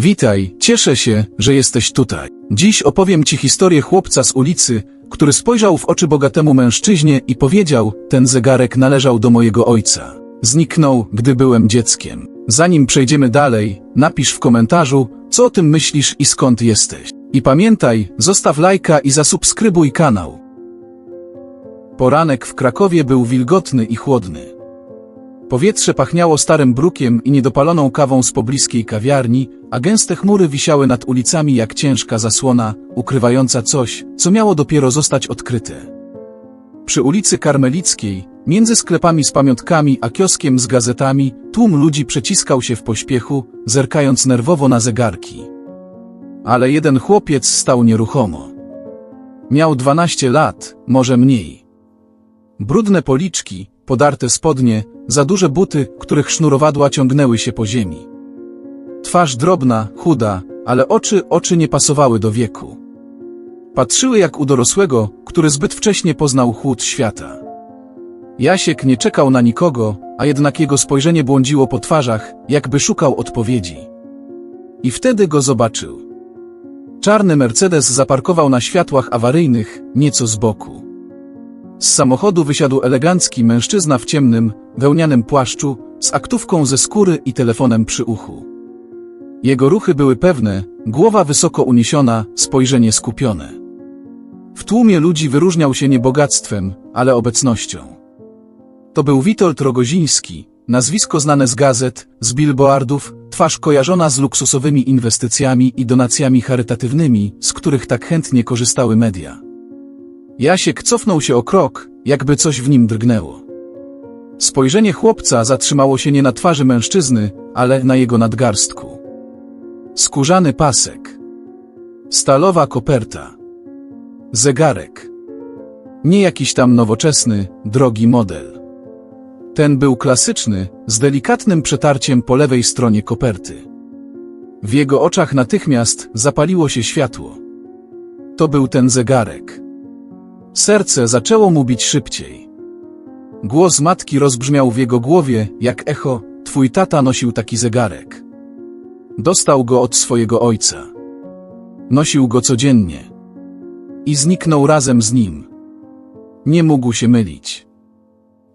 Witaj, cieszę się, że jesteś tutaj. Dziś opowiem Ci historię chłopca z ulicy, który spojrzał w oczy bogatemu mężczyźnie i powiedział, ten zegarek należał do mojego ojca. Zniknął, gdy byłem dzieckiem. Zanim przejdziemy dalej, napisz w komentarzu, co o tym myślisz i skąd jesteś. I pamiętaj, zostaw lajka i zasubskrybuj kanał. Poranek w Krakowie był wilgotny i chłodny. Powietrze pachniało starym brukiem i niedopaloną kawą z pobliskiej kawiarni, a gęste chmury wisiały nad ulicami jak ciężka zasłona, ukrywająca coś, co miało dopiero zostać odkryte. Przy ulicy Karmelickiej, między sklepami z pamiątkami a kioskiem z gazetami, tłum ludzi przeciskał się w pośpiechu, zerkając nerwowo na zegarki. Ale jeden chłopiec stał nieruchomo. Miał 12 lat, może mniej. Brudne policzki, podarte spodnie, za duże buty, których sznurowadła ciągnęły się po ziemi. Twarz drobna, chuda, ale oczy, oczy nie pasowały do wieku. Patrzyły jak u dorosłego, który zbyt wcześnie poznał chłód świata. Jasiek nie czekał na nikogo, a jednak jego spojrzenie błądziło po twarzach, jakby szukał odpowiedzi. I wtedy go zobaczył. Czarny Mercedes zaparkował na światłach awaryjnych, nieco z boku. Z samochodu wysiadł elegancki mężczyzna w ciemnym, wełnianym płaszczu, z aktówką ze skóry i telefonem przy uchu. Jego ruchy były pewne, głowa wysoko uniesiona, spojrzenie skupione. W tłumie ludzi wyróżniał się nie bogactwem, ale obecnością. To był Witold Rogoziński, nazwisko znane z gazet, z billboardów, twarz kojarzona z luksusowymi inwestycjami i donacjami charytatywnymi, z których tak chętnie korzystały media. Jasiek cofnął się o krok, jakby coś w nim drgnęło. Spojrzenie chłopca zatrzymało się nie na twarzy mężczyzny, ale na jego nadgarstku. Skórzany pasek. Stalowa koperta. Zegarek. Nie jakiś tam nowoczesny, drogi model. Ten był klasyczny, z delikatnym przetarciem po lewej stronie koperty. W jego oczach natychmiast zapaliło się światło. To był ten zegarek. Serce zaczęło mu bić szybciej. Głos matki rozbrzmiał w jego głowie, jak echo, twój tata nosił taki zegarek. Dostał go od swojego ojca. Nosił go codziennie. I zniknął razem z nim. Nie mógł się mylić.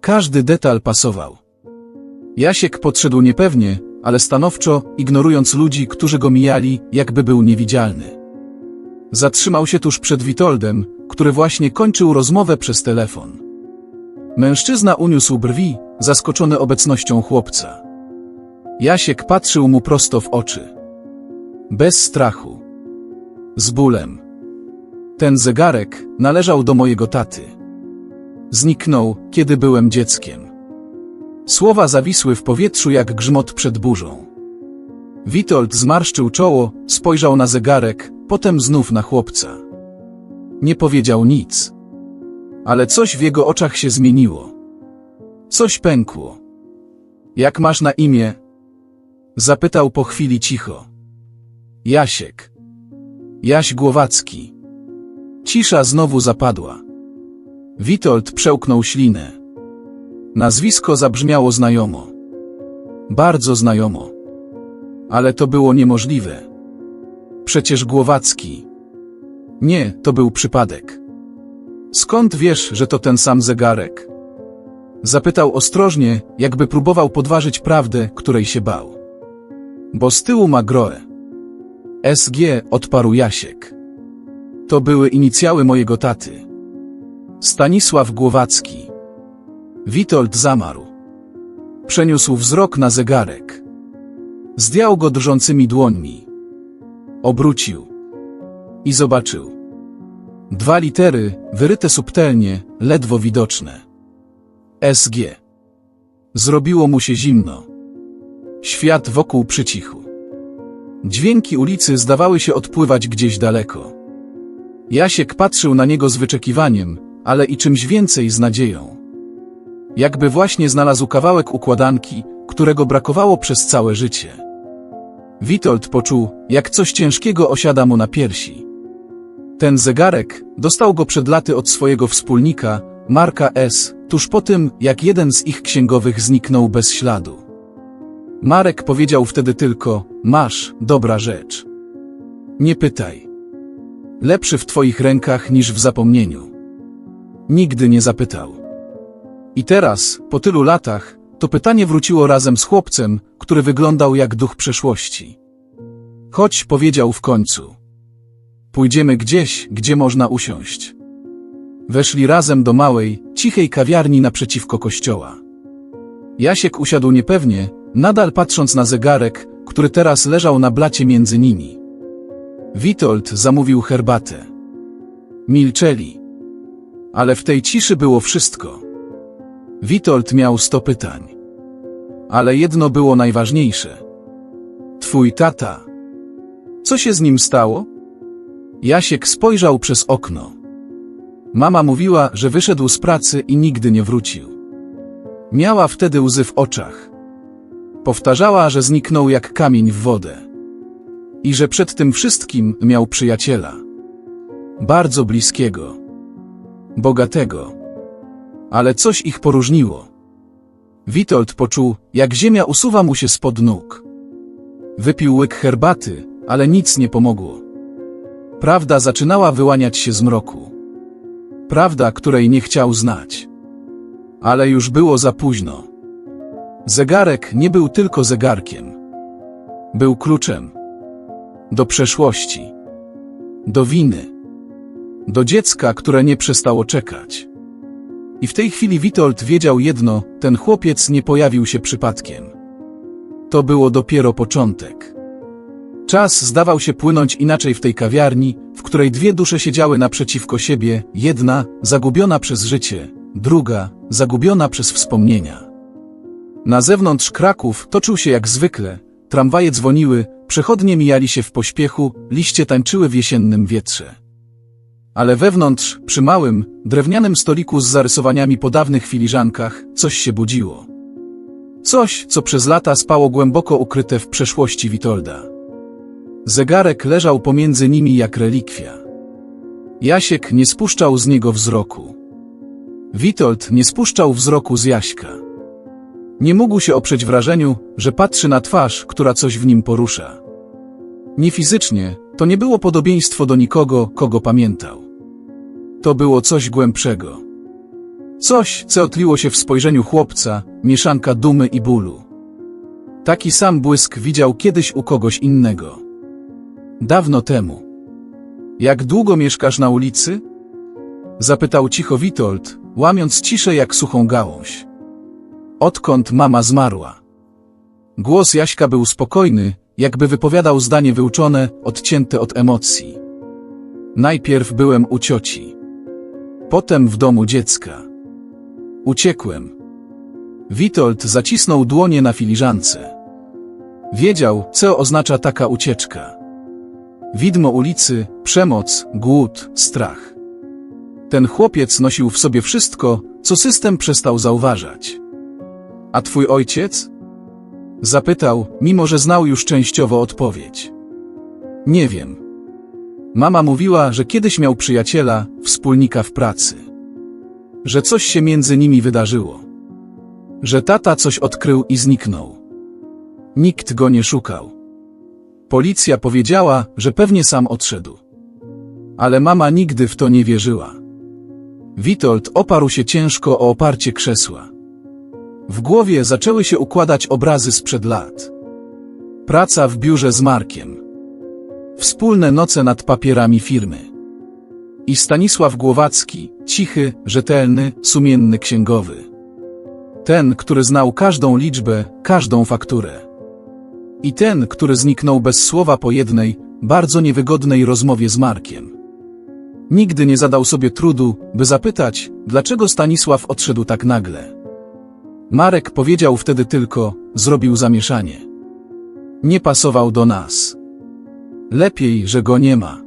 Każdy detal pasował. Jasiek podszedł niepewnie, ale stanowczo, ignorując ludzi, którzy go mijali, jakby był niewidzialny. Zatrzymał się tuż przed Witoldem, który właśnie kończył rozmowę przez telefon. Mężczyzna uniósł brwi, zaskoczony obecnością chłopca. Jasiek patrzył mu prosto w oczy. Bez strachu. Z bólem. Ten zegarek należał do mojego taty. Zniknął, kiedy byłem dzieckiem. Słowa zawisły w powietrzu jak grzmot przed burzą. Witold zmarszczył czoło, spojrzał na zegarek, potem znów na chłopca. Nie powiedział nic. Ale coś w jego oczach się zmieniło. Coś pękło. Jak masz na imię? Zapytał po chwili cicho. Jasiek. Jaś Głowacki. Cisza znowu zapadła. Witold przełknął ślinę. Nazwisko zabrzmiało znajomo. Bardzo znajomo. Ale to było niemożliwe. Przecież Głowacki. Nie, to był przypadek. Skąd wiesz, że to ten sam zegarek? Zapytał ostrożnie, jakby próbował podważyć prawdę, której się bał. Bo z tyłu ma groę. SG odparł Jasiek. To były inicjały mojego taty. Stanisław Głowacki. Witold zamarł. Przeniósł wzrok na zegarek. Zdjął go drżącymi dłońmi. Obrócił. I zobaczył. Dwa litery, wyryte subtelnie, ledwo widoczne. SG. Zrobiło mu się zimno. Świat wokół przycichł. Dźwięki ulicy zdawały się odpływać gdzieś daleko. Jasiek patrzył na niego z wyczekiwaniem, ale i czymś więcej z nadzieją. Jakby właśnie znalazł kawałek układanki, którego brakowało przez całe życie. Witold poczuł, jak coś ciężkiego osiada mu na piersi. Ten zegarek dostał go przed laty od swojego wspólnika, Marka S., tuż po tym, jak jeden z ich księgowych zniknął bez śladu. Marek powiedział wtedy tylko: Masz, dobra rzecz. Nie pytaj. Lepszy w twoich rękach niż w zapomnieniu. Nigdy nie zapytał. I teraz, po tylu latach, to pytanie wróciło razem z chłopcem, który wyglądał jak duch przeszłości. Chodź, powiedział w końcu. Pójdziemy gdzieś, gdzie można usiąść. Weszli razem do małej, cichej kawiarni naprzeciwko kościoła. Jasiek usiadł niepewnie, nadal patrząc na zegarek, który teraz leżał na blacie między nimi. Witold zamówił herbatę. Milczeli. Ale w tej ciszy było wszystko. Witold miał sto pytań. Ale jedno było najważniejsze. Twój tata. Co się z nim stało? Jasiek spojrzał przez okno. Mama mówiła, że wyszedł z pracy i nigdy nie wrócił. Miała wtedy łzy w oczach. Powtarzała, że zniknął jak kamień w wodę. I że przed tym wszystkim miał przyjaciela. Bardzo bliskiego. Bogatego. Ale coś ich poróżniło. Witold poczuł, jak ziemia usuwa mu się spod nóg. Wypił łyk herbaty, ale nic nie pomogło. Prawda zaczynała wyłaniać się z mroku. Prawda, której nie chciał znać. Ale już było za późno. Zegarek nie był tylko zegarkiem. Był kluczem. Do przeszłości. Do winy. Do dziecka, które nie przestało czekać. I w tej chwili Witold wiedział jedno, ten chłopiec nie pojawił się przypadkiem. To było dopiero początek. Czas zdawał się płynąć inaczej w tej kawiarni, w której dwie dusze siedziały naprzeciwko siebie, jedna zagubiona przez życie, druga zagubiona przez wspomnienia. Na zewnątrz Kraków toczył się jak zwykle, tramwaje dzwoniły, przechodnie mijali się w pośpiechu, liście tańczyły w jesiennym wietrze. Ale wewnątrz, przy małym, drewnianym stoliku z zarysowaniami po dawnych filiżankach, coś się budziło. Coś, co przez lata spało głęboko ukryte w przeszłości Witolda. Zegarek leżał pomiędzy nimi jak relikwia. Jasiek nie spuszczał z niego wzroku. Witold nie spuszczał wzroku z Jaśka. Nie mógł się oprzeć wrażeniu, że patrzy na twarz, która coś w nim porusza. Nie fizycznie, to nie było podobieństwo do nikogo, kogo pamiętał. To było coś głębszego. Coś, co otliło się w spojrzeniu chłopca, mieszanka dumy i bólu. Taki sam błysk widział kiedyś u kogoś innego. Dawno temu. Jak długo mieszkasz na ulicy? Zapytał cicho Witold, łamiąc ciszę jak suchą gałąź. Odkąd mama zmarła? Głos Jaśka był spokojny, jakby wypowiadał zdanie wyuczone, odcięte od emocji. Najpierw byłem u cioci. Potem w domu dziecka. Uciekłem. Witold zacisnął dłonie na filiżance. Wiedział, co oznacza taka ucieczka. Widmo ulicy, przemoc, głód, strach. Ten chłopiec nosił w sobie wszystko, co system przestał zauważać. A twój ojciec? Zapytał, mimo że znał już częściowo odpowiedź. Nie wiem. Mama mówiła, że kiedyś miał przyjaciela, wspólnika w pracy. Że coś się między nimi wydarzyło. Że tata coś odkrył i zniknął. Nikt go nie szukał. Policja powiedziała, że pewnie sam odszedł. Ale mama nigdy w to nie wierzyła. Witold oparł się ciężko o oparcie krzesła. W głowie zaczęły się układać obrazy sprzed lat. Praca w biurze z Markiem. Wspólne noce nad papierami firmy. I Stanisław Głowacki, cichy, rzetelny, sumienny księgowy. Ten, który znał każdą liczbę, każdą fakturę. I ten, który zniknął bez słowa po jednej, bardzo niewygodnej rozmowie z Markiem. Nigdy nie zadał sobie trudu, by zapytać, dlaczego Stanisław odszedł tak nagle. Marek powiedział wtedy tylko, zrobił zamieszanie. Nie pasował do nas. Lepiej, że go nie ma.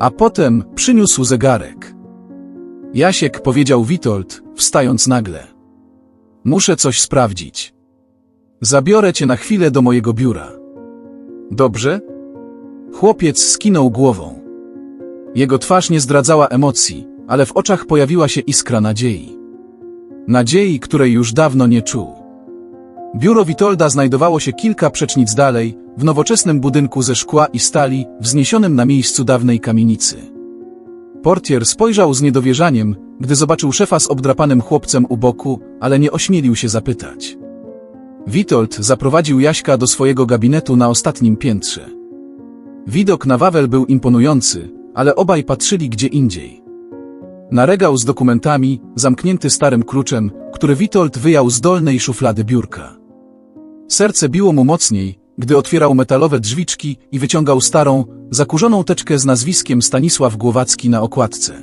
A potem przyniósł zegarek. Jasiek powiedział Witold, wstając nagle. Muszę coś sprawdzić. Zabiorę cię na chwilę do mojego biura. Dobrze? Chłopiec skinął głową. Jego twarz nie zdradzała emocji, ale w oczach pojawiła się iskra nadziei. Nadziei, której już dawno nie czuł. Biuro Witolda znajdowało się kilka przecznic dalej, w nowoczesnym budynku ze szkła i stali, wzniesionym na miejscu dawnej kamienicy. Portier spojrzał z niedowierzaniem, gdy zobaczył szefa z obdrapanym chłopcem u boku, ale nie ośmielił się zapytać. Witold zaprowadził Jaśka do swojego gabinetu na ostatnim piętrze. Widok na Wawel był imponujący, ale obaj patrzyli gdzie indziej. Na regał z dokumentami, zamknięty starym kluczem, który Witold wyjął z dolnej szuflady biurka. Serce biło mu mocniej, gdy otwierał metalowe drzwiczki i wyciągał starą, zakurzoną teczkę z nazwiskiem Stanisław Głowacki na okładce.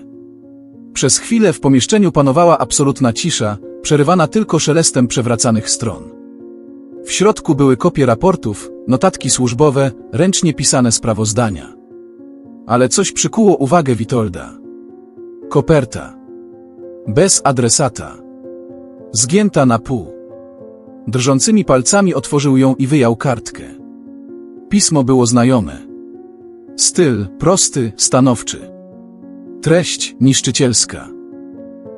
Przez chwilę w pomieszczeniu panowała absolutna cisza, przerywana tylko szelestem przewracanych stron. W środku były kopie raportów, notatki służbowe, ręcznie pisane sprawozdania. Ale coś przykuło uwagę Witolda. Koperta. Bez adresata. Zgięta na pół. Drżącymi palcami otworzył ją i wyjął kartkę. Pismo było znajome. Styl prosty, stanowczy. Treść niszczycielska.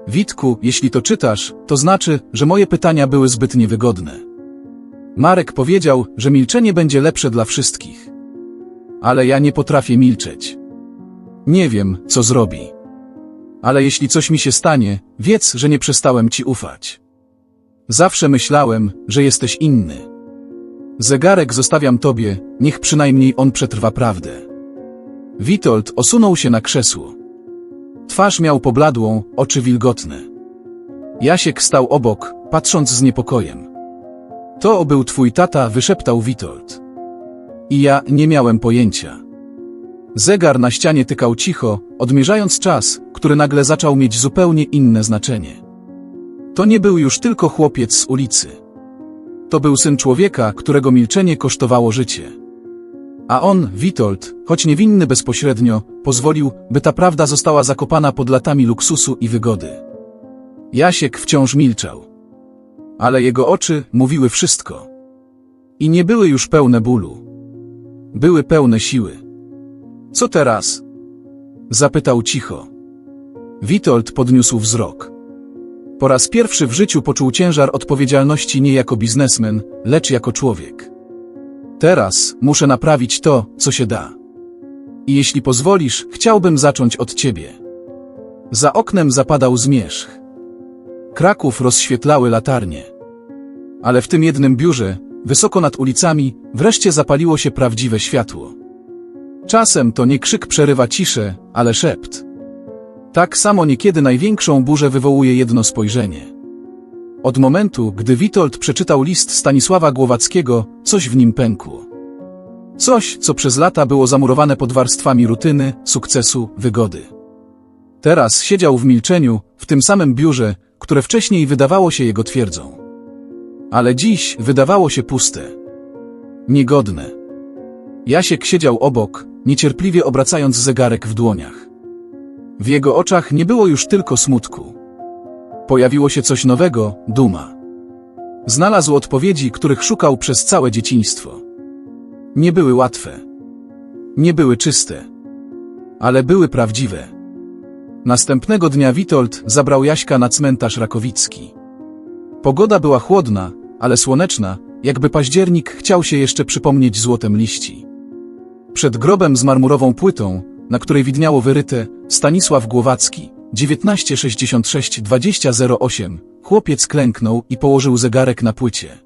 Witku, jeśli to czytasz, to znaczy, że moje pytania były zbyt niewygodne. Marek powiedział, że milczenie będzie lepsze dla wszystkich. Ale ja nie potrafię milczeć. Nie wiem, co zrobi. Ale jeśli coś mi się stanie, wiedz, że nie przestałem ci ufać. Zawsze myślałem, że jesteś inny. Zegarek zostawiam tobie, niech przynajmniej on przetrwa prawdę. Witold osunął się na krzesło. Twarz miał pobladłą, oczy wilgotne. Jasiek stał obok, patrząc z niepokojem. To był twój tata, wyszeptał Witold. I ja nie miałem pojęcia. Zegar na ścianie tykał cicho, odmierzając czas, który nagle zaczął mieć zupełnie inne znaczenie. To nie był już tylko chłopiec z ulicy. To był syn człowieka, którego milczenie kosztowało życie. A on, Witold, choć niewinny bezpośrednio, pozwolił, by ta prawda została zakopana pod latami luksusu i wygody. Jasiek wciąż milczał. Ale jego oczy mówiły wszystko. I nie były już pełne bólu. Były pełne siły. Co teraz? Zapytał cicho. Witold podniósł wzrok. Po raz pierwszy w życiu poczuł ciężar odpowiedzialności nie jako biznesmen, lecz jako człowiek. Teraz muszę naprawić to, co się da. I jeśli pozwolisz, chciałbym zacząć od ciebie. Za oknem zapadał zmierzch. Kraków rozświetlały latarnie. Ale w tym jednym biurze, wysoko nad ulicami, wreszcie zapaliło się prawdziwe światło. Czasem to nie krzyk przerywa ciszę, ale szept. Tak samo niekiedy największą burzę wywołuje jedno spojrzenie. Od momentu, gdy Witold przeczytał list Stanisława Głowackiego, coś w nim pękło. Coś, co przez lata było zamurowane pod warstwami rutyny, sukcesu, wygody. Teraz siedział w milczeniu, w tym samym biurze, które wcześniej wydawało się jego twierdzą. Ale dziś wydawało się puste. Niegodne. Jasiek siedział obok, niecierpliwie obracając zegarek w dłoniach. W jego oczach nie było już tylko smutku. Pojawiło się coś nowego, duma. Znalazł odpowiedzi, których szukał przez całe dzieciństwo. Nie były łatwe. Nie były czyste. Ale były prawdziwe. Następnego dnia Witold zabrał Jaśka na cmentarz Rakowicki. Pogoda była chłodna, ale słoneczna, jakby październik chciał się jeszcze przypomnieć złotem liści. Przed grobem z marmurową płytą, na której widniało wyryte Stanisław Głowacki, 1966-2008, chłopiec klęknął i położył zegarek na płycie.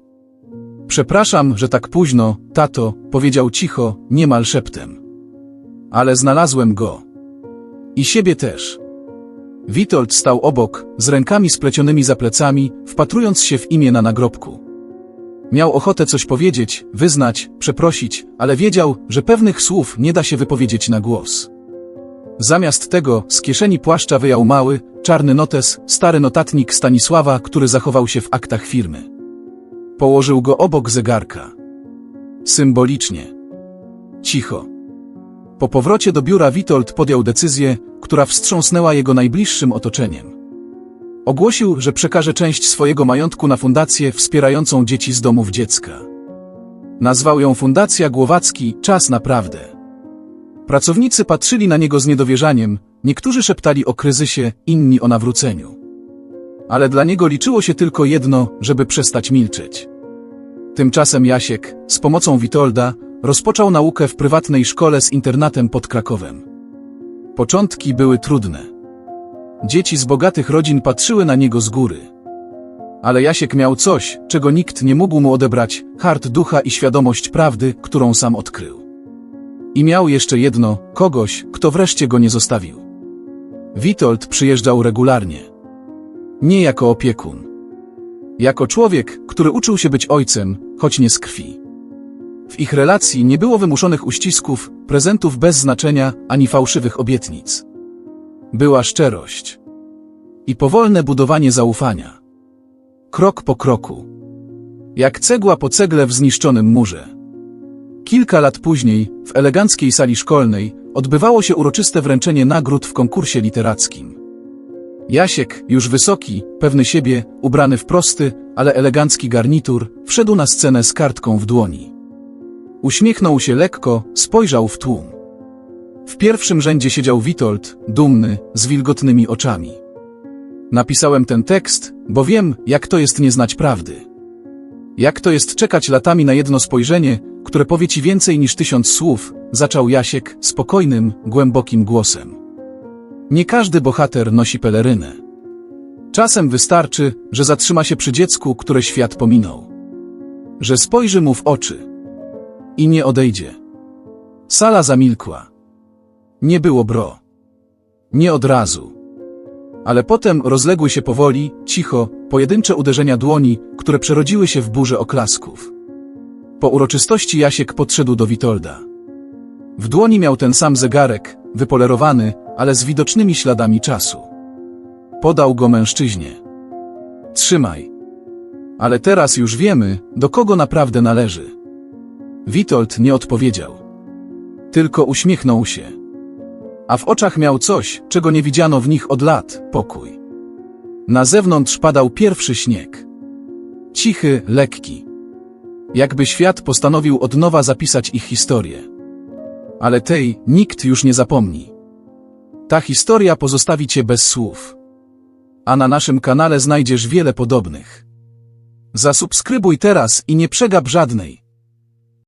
Przepraszam, że tak późno, tato, powiedział cicho, niemal szeptem. Ale znalazłem go. I siebie też. Witold stał obok, z rękami splecionymi za plecami, wpatrując się w imię na nagrobku. Miał ochotę coś powiedzieć, wyznać, przeprosić, ale wiedział, że pewnych słów nie da się wypowiedzieć na głos. Zamiast tego z kieszeni płaszcza wyjął mały, czarny notes, stary notatnik Stanisława, który zachował się w aktach firmy. Położył go obok zegarka. Symbolicznie. Cicho. Po powrocie do biura Witold podjął decyzję, która wstrząsnęła jego najbliższym otoczeniem. Ogłosił, że przekaże część swojego majątku na fundację wspierającą dzieci z domów dziecka. Nazwał ją Fundacja Głowacki Czas Naprawdę. Pracownicy patrzyli na niego z niedowierzaniem, niektórzy szeptali o kryzysie, inni o nawróceniu. Ale dla niego liczyło się tylko jedno, żeby przestać milczeć. Tymczasem Jasiek, z pomocą Witolda, rozpoczął naukę w prywatnej szkole z internatem pod Krakowem. Początki były trudne. Dzieci z bogatych rodzin patrzyły na niego z góry. Ale Jasiek miał coś, czego nikt nie mógł mu odebrać, hart ducha i świadomość prawdy, którą sam odkrył. I miał jeszcze jedno, kogoś, kto wreszcie go nie zostawił. Witold przyjeżdżał regularnie. Nie jako opiekun. Jako człowiek, który uczył się być ojcem, choć nie z krwi. W ich relacji nie było wymuszonych uścisków, prezentów bez znaczenia, ani fałszywych obietnic. Była szczerość. I powolne budowanie zaufania. Krok po kroku. Jak cegła po cegle w zniszczonym murze. Kilka lat później, w eleganckiej sali szkolnej, odbywało się uroczyste wręczenie nagród w konkursie literackim. Jasiek, już wysoki, pewny siebie, ubrany w prosty, ale elegancki garnitur, wszedł na scenę z kartką w dłoni. Uśmiechnął się lekko, spojrzał w tłum. W pierwszym rzędzie siedział Witold, dumny, z wilgotnymi oczami. Napisałem ten tekst, bo wiem, jak to jest nie znać prawdy. Jak to jest czekać latami na jedno spojrzenie, które powie ci więcej niż tysiąc słów, zaczął Jasiek spokojnym, głębokim głosem. Nie każdy bohater nosi pelerynę. Czasem wystarczy, że zatrzyma się przy dziecku, które świat pominął. Że spojrzy mu w oczy. I nie odejdzie. Sala zamilkła. Nie było bro. Nie od razu. Ale potem rozległy się powoli, cicho, pojedyncze uderzenia dłoni, które przerodziły się w burzę oklasków. Po uroczystości Jasiek podszedł do Witolda. W dłoni miał ten sam zegarek, wypolerowany, ale z widocznymi śladami czasu. Podał go mężczyźnie. Trzymaj. Ale teraz już wiemy, do kogo naprawdę należy. Witold nie odpowiedział. Tylko uśmiechnął się. A w oczach miał coś, czego nie widziano w nich od lat pokój. Na zewnątrz padał pierwszy śnieg. Cichy, lekki. Jakby świat postanowił od nowa zapisać ich historię. Ale tej nikt już nie zapomni. Ta historia pozostawi cię bez słów. A na naszym kanale znajdziesz wiele podobnych. Zasubskrybuj teraz i nie przegap żadnej.